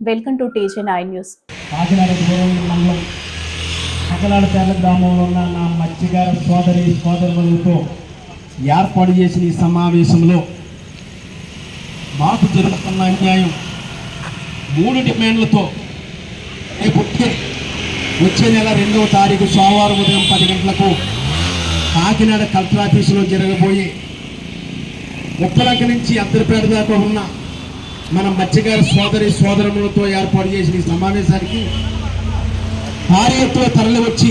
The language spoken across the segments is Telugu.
welcome to TJ nine news Kakinada దూరం మండలం సకలాడపేట గ్రామంలో ఉన్న నా మత్స్యగారి సోదరి సోదరులతో ఏర్పాటు చేసిన ఈ సమావేశంలో మాకు జరుగుతున్న అన్యాయం మూడు డిమాండ్లతో రేపుకే వచ్చే నెల రెండవ తారీఖు సోమవారం ఉదయం పది గంటలకు కాకినాడ కలెక్టర్ ఆఫీసులో జరగబోయే ఉప్పలంక నుంచి అద్దరిపేట దాకా ఉన్న మన మత్స్యగారి సోదరి సోదరులతో ఏర్పాటు చేసిన ఈ సమావేశానికి భారీ ఎత్తున తరలి వచ్చి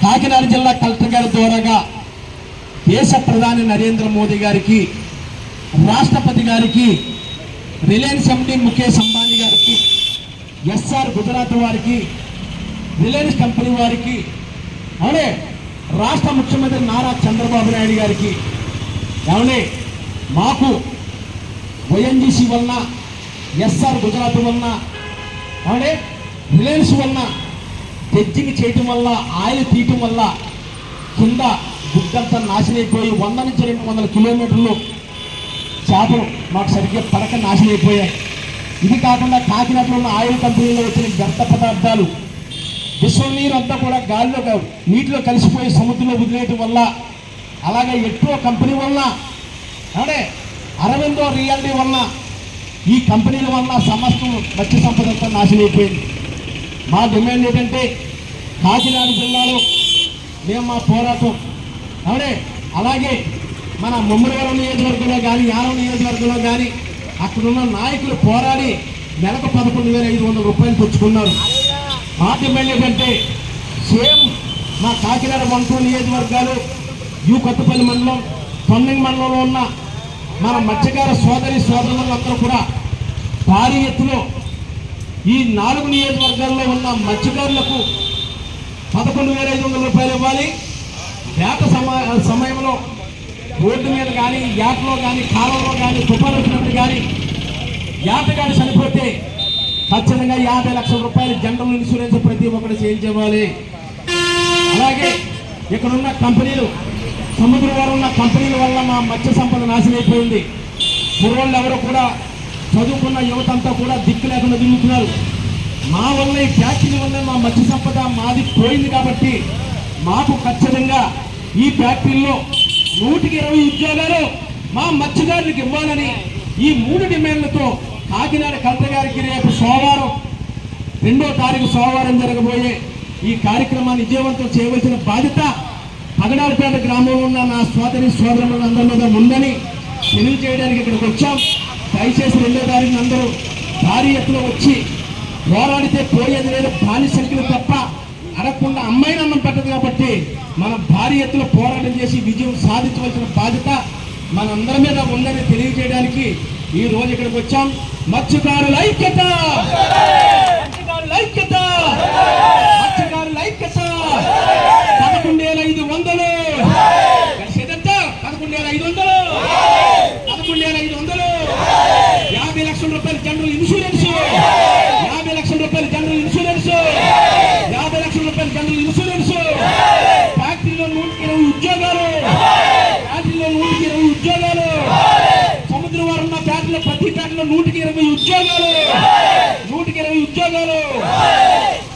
కాకినాడ జిల్లా కలెక్టర్ గారి ద్వారాగా దేశ ప్రధాని నరేంద్ర మోదీ గారికి రాష్ట్రపతి గారికి రిలయన్స్ ఎండి ముఖేష్ అంబానీ గారికి ఎస్ఆర్ గుజరాత్ వారికి రిలయన్స్ కంపెనీ వారికి అవునే రాష్ట్ర ముఖ్యమంత్రి నారా చంద్రబాబు నాయుడు గారికి అవునే మాకు వైఎన్జీసీ వలన ఎస్ఆర్ గుజరాత్ వలన అవునే రిలయన్స్ వల్ల టెచ్చింగ్ చేయటం వల్ల ఆయిల్ తీయటం వల్ల కింద గుడ్డంతా నాశనైపోయి వంద నుంచి రెండు వందల కిలోమీటర్లు చేపలు మాకు సరిగ్గా పడక నాశనైపోయాయి ఇది కాకుండా కాకినాడలో ఉన్న ఆయిల్ కంపెనీలో వచ్చిన వ్యర్థ పదార్థాలు విశ్వం నీరు అంతా కూడా గాలిలో నీటిలో కలిసిపోయి సముద్రంలో వదిలేయటం వల్ల అలాగే ఎక్కువ కంపెనీ వలన అంటే అరవిందో రియాలిటీ వలన ఈ కంపెనీల వలన సమస్తం మత్స్య సంపద అంతా నాశనం మా డిమాండ్ ఏంటంటే కాకినాడ జిల్లాలో మేము మా పోరాటం. అవునే? అలాగే మన ముమ్మడివరం నియోజకవర్గంలో కానీ యానం నియోజకవర్గంలో కానీ అక్కడున్న నాయకులు పోరాడి నెలకు పదకొండు వేల ఐదు వందల రూపాయలు తెచ్చుకున్నారు. మా డిమాండ్ ఏంటంటే సేమ్ మా కాకినాడ వంటూరు నియోజకవర్గాలు యూ కొత్తపల్లి మండలం తొమ్మిది మండలంలో ఉన్న మన మత్స్యకార సోదరి సోదరులందరూ కూడా భారీ ఎత్తులో ఈ నాలుగు నియోజకవర్గాల్లో ఉన్న మత్స్యకారులకు పదకొండు వేల ఐదు వందల రూపాయలు ఇవ్వాలి. వేట సమా సమయంలో రోడ్డు మీద కానీ యాటలో కానీ కాలంలో కానీ తుఫాను వచ్చినప్పుడు కానీ యాటగాడు చనిపోతే ఖచ్చితంగా యాభై లక్షల రూపాయలు జనరల్ ఇన్సూరెన్స్ ప్రతి ఒక్కరు చేయించుకోవాలి అలాగే ఇక్కడ ఉన్న కంపెనీలు సముద్రం ఉన్న కంపెనీల వల్ల మా మత్స్య సంపద నాశనం అయిపోయింది. కుర్రోళ్ళు ఎవరు కూడా చదువుకున్న యువతంతా కూడా దిక్కు లేకుండా తిరుగుతున్నారు. మా వల్ల ఈ ఫ్యాక్టరీ వల్ల మా మత్స్య సంపద మాది పోయింది కాబట్టి మాకు ఖచ్చితంగా ఈ ఫ్యాక్టరీలో నూటికి ఇరవై ఉద్యోగాలు మా మత్స్యకారులకు ఇవ్వాలని ఈ మూడు డిమాండ్లతో కాకినాడ కలెక్టర్ గారికి రేపు సోమవారం రెండో తారీఖు సోమవారం జరగబోయే ఈ కార్యక్రమాన్ని విజయవంతం చేయవలసిన బాధ్యత పగడాలపేట గ్రామంలో ఉన్న నా సోదరి సోదరులందరి మీద ఉందని తెలియజేయడానికి ఇక్కడికి వచ్చాం. దయచేసి రెండో తారీఖున అందరూ భారీ ఎత్తున వచ్చి పోరాడితే పోయేది లేదు బాలి సంఖ్యలు తప్ప అడగకుండా అమ్మాయిని అన్నం పెట్టదు కాబట్టి మనం భారీ ఎత్తున పోరాటం చేసి విజయం సాధించవలసిన బాధ్యత మనందరి మీద ఉందని తెలియజేయడానికి ఈ రోజు ఇక్కడికి వచ్చాం. మత్స్యకారుల ఐక్యత! మత్స్యకారుల ఐక్యత! మత్స్యకారుల ఐక్యత! పదకొండు వేల ఐదు వందలు! కలిసేదంతా పదకొండు వేల ఐదు వందలు! పదకొండు వేల ఐదు వందలు! లక్షల రూపాయలు జనరల్ ఇన్సూరెన్స్. యాభై లక్షల రూపాయలు జనరల్ ఇన్సూరెన్స్. యాభై లక్షల రూపాయలు జనరల్ ఇన్సూరెన్స్. ఫ్యాక్టరీలో నూటికి ఇరవై ఉద్యోగాలు. ఫ్యాక్టరీలో నూటికి ఇరవై ఉద్యోగాలు. సముద్రం వారు ఉన్న ఫ్యాక్టరీలో ప్రతి ఫ్యాక్టరీలో నూటికి ఇరవై ఉద్యోగాలు. నూటికి ఇరవై ఉద్యోగాలు.